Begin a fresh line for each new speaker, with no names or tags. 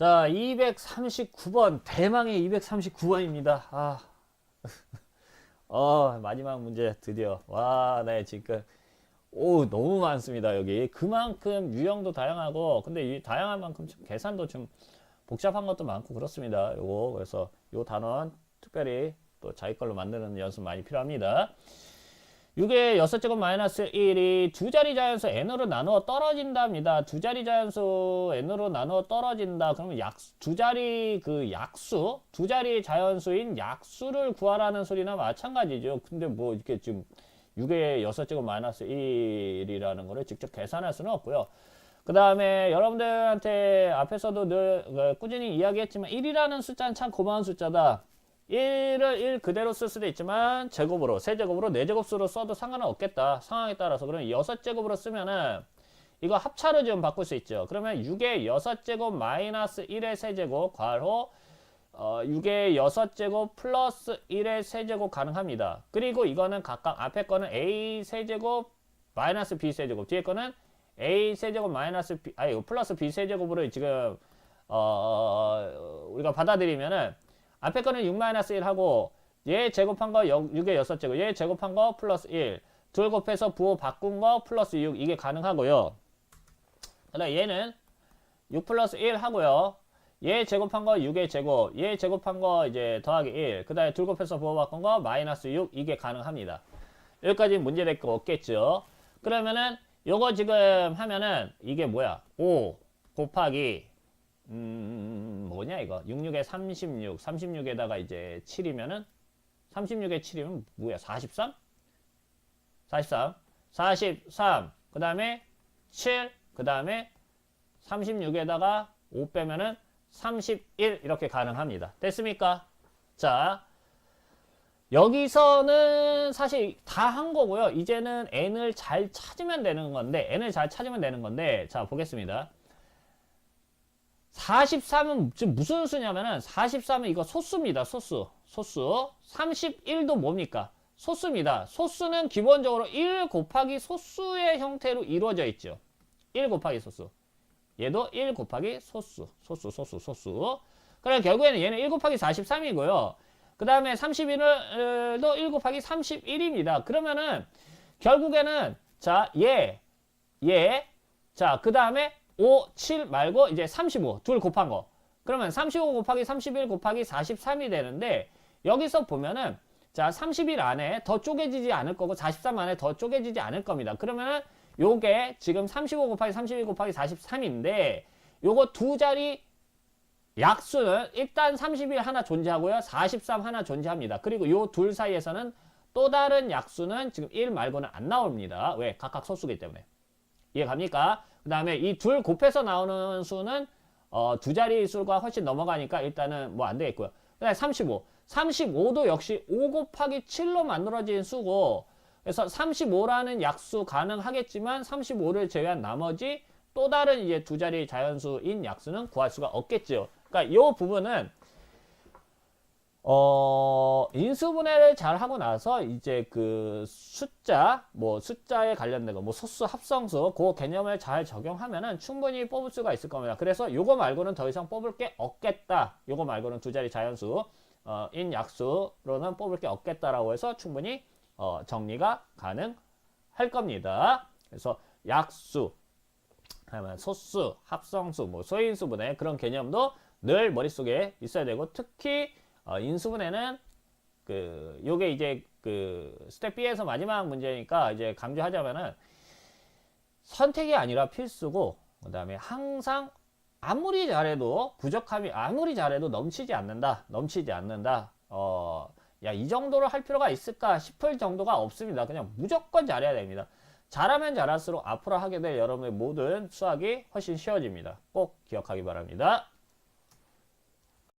자, 239번 대망의 239번입니다. 아, 어 마지막 문제 드디어 와, 네 지금 오 너무 많습니다 여기 그만큼 유형도 다양하고 근데 이 다양한 만큼 좀 계산도 좀 복잡한 것도 많고 그렇습니다. 요거 그래서 요 단원 특별히 또 자기 걸로 만드는 연습 많이 필요합니다. 6의 6제곱 마이너스 1이 두 자리 자연수 n으로 나누어 떨어진답니다. 두 자리 자연수 n으로 나누어 떨어진다. 그러면 약, 두 자리 그 약수, 두 자리 자연수인 약수를 구하라는 소리나 마찬가지죠. 근데 뭐 이렇게 지금 6의 6제곱 마이너스 1이라는 거를 직접 계산할 수는 없고요. 그 다음에 여러분들한테 앞에서도 늘 그, 꾸준히 이야기했지만 1이라는 숫자는 참 고마운 숫자다. 1을 1 그대로 쓸 수도 있지만 제곱으로 세제곱으로 네제곱수로 써도 상관은 없겠다. 상황에 따라서. 그러면 6제곱으로 쓰면은 이거 합차로 좀 바꿀 수 있죠. 그러면 6의 6제곱 마이너스 1의 세제곱 괄호 어, 6의 6제곱 플러스 1의 세제곱 가능합니다. 그리고 이거는 각각 앞에 거는 a 세제곱 마이너스 b 세제곱 뒤에 거는 a 세제곱 마이너스 b 아니 플러스 b 세제곱으로 지금 어, 우리가 받아들이면은 앞에 거는 6-1 하고 얘 제곱한 거 6의 6제곱 얘 제곱한 거 플러스 1 둘 곱해서 부호 바꾼 거 플러스 6 이게 가능하고요. 그 다음 얘는 6 플러스 1 하고요. 얘 제곱한 거 6의 제곱 얘 제곱한 거 이제 더하기 1 그 다음에 둘 곱해서 부호 바꾼 거 마이너스 6 이게 가능합니다. 여기까지 문제 될 거 없겠죠? 그러면은 요거 지금 하면은 이게 뭐야? 5 곱하기 음, 뭐냐 이거? 66에 36 36에다가 이제 7이면은 36에 7이면 뭐야? 43? 43 43 그 다음에 7 그 다음에 36에다가 5 빼면은 31 이렇게 가능합니다. 됐습니까? 자 여기서는 사실 다 한 거고요. 이제는 n을 잘 찾으면 되는 건데 n을 잘 찾으면 되는 건데 자 보겠습니다 43은 지금 무슨 수냐면은 43은 이거 소수입니다. 소수. 소수. 31도 뭡니까? 소수입니다. 소수는 기본적으로 1 곱하기 소수의 형태로 이루어져 있죠. 1 곱하기 소수. 얘도 1 곱하기 소수. 소수, 소수, 소수. 그럼 결국에는 얘는 1 곱하기 43이고요. 그 다음에 31도 1 곱하기 31입니다. 그러면은 결국에는 자, 얘, 얘, 자, 그 다음에 5, 7 말고 이제 35, 둘 곱한 거. 그러면 35 곱하기 31 곱하기 43이 되는데 여기서 보면은 자, 31 안에 더 쪼개지지 않을 거고 43 안에 더 쪼개지지 않을 겁니다. 그러면은 요게 지금 35 곱하기 31 곱하기 43인데 요거 두 자리 약수는 일단 31 하나 존재하고요. 43 하나 존재합니다. 그리고 요 둘 사이에서는 또 다른 약수는 지금 1 말고는 안 나옵니다. 왜? 각각 소수기 때문에. 이해 갑니까? 그 다음에 이 둘 곱해서 나오는 수는 어, 두 자리 수가 훨씬 넘어가니까 일단은 뭐 안 되겠고요. 그 다음에 35. 35도 역시 5 곱하기 7로 만들어진 수고 그래서 35라는 약수 가능하겠지만 35를 제외한 나머지 또 다른 이제 두 자리 자연수인 약수는 구할 수가 없겠죠. 그러니까 이 부분은 어, 인수분해를 잘 하고 나서 이제 그 숫자, 뭐 숫자에 관련된 거, 뭐 소수, 합성수, 그 개념을 잘 적용하면은 충분히 뽑을 수가 있을 겁니다. 그래서 요거 말고는 더 이상 뽑을 게 없겠다. 요거 말고는 두 자리 자연수, 어, 인 약수로는 뽑을 게 없겠다라고 해서 충분히 어, 정리가 가능할 겁니다. 그래서 약수, 하면 소수, 합성수, 뭐 소인수분해 그런 개념도 늘 머릿속에 있어야 되고 특히 어, 인수분해는 그 요게 이제 그 스텝 B에서 마지막 문제니까 이제 강조하자면은 선택이 아니라 필수고 그다음에 항상 아무리 잘해도 부족함이 아무리 잘해도 넘치지 않는다. 넘치지 않는다. 어, 야, 이 정도로 할 필요가 있을까 싶을 정도가 없습니다. 그냥 무조건 잘해야 됩니다. 잘하면 잘할수록 앞으로 하게 될 여러분의 모든 수학이 훨씬 쉬워집니다. 꼭 기억하기 바랍니다.